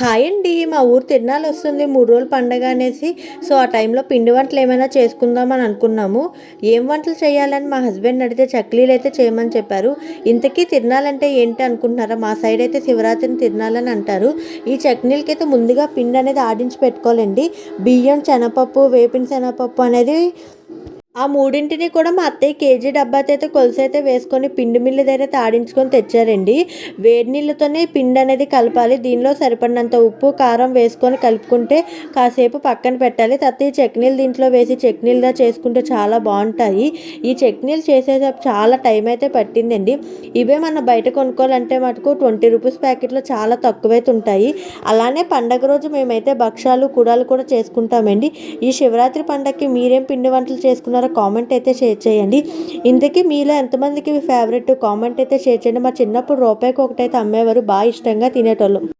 Hi అండి మా ఊరు తిరునాళ్ళు వస్తుంది మూడు రోజులు పండగ అనేసి. సో ఆ టైంలో పిండి వంటలు ఏమైనా చేసుకుందామని అనుకున్నాము. ఏం వంటలు చేయాలని మా హస్బెండ్ అడిగితే చక్లీలు అయితే చేయమని చెప్పారు. ఇంతకీ తిరునాలంటే ఏంటి అనుకుంటున్నారా? మా సైడ్ అయితే శివరాత్రిని తిరునాలని అంటారు. ఈ చట్నీలకి అయితే ముందుగా పిండి అనేది ఆడించి పెట్టుకోవాలండి. బియ్యం శనగపప్పు వేపిన శనగపప్పు అనేది ఆ మూడింటిని కూడా మా అత్తయ్య కేజీ డబ్బాతో అయితే కొలుసు వేసుకొని పిండి మిల్లు దగ్గర తాడించుకొని తెచ్చారండి. వేడి నీళ్ళతోనే పిండి అనేది కలపాలి. దీనిలో సరిపడినంత ఉప్పు కారం వేసుకొని కలుపుకుంటే కాసేపు పక్కన పెట్టాలి. తర్వాత ఈ చట్నీలు దీంట్లో వేసి చట్నీలుగా చేసుకుంటే చాలా బాగుంటాయి. ఈ చట్నీలు చేసేటప్పుడు చాలా టైం అయితే పట్టిందండి. ఇవే మనం బయట కొనుక్కోవాలంటే మటుకు ట్వంటీ రూపీస్ ప్యాకెట్లో చాలా తక్కువైతే ఉంటాయి. అలానే పండగ రోజు మేమైతే భక్షాలు కుడాలు కూడా చేసుకుంటామండి. ఈ శివరాత్రి పండగకి మీరేం పిండి వంటలు చేసుకున్నారు? కామెంట్ అయితే షేర్ చేయండి. ఇంతకీ మీలో ఎంతమందికి ఫేవరెట్ కామెంట్ అయితే షేర్ చేయండి. మా చిన్నప్పుడు రూపాయికి ఒకటైతే అమ్మేవారు. బాగా ఇష్టంగా తినేటోళ్ళం.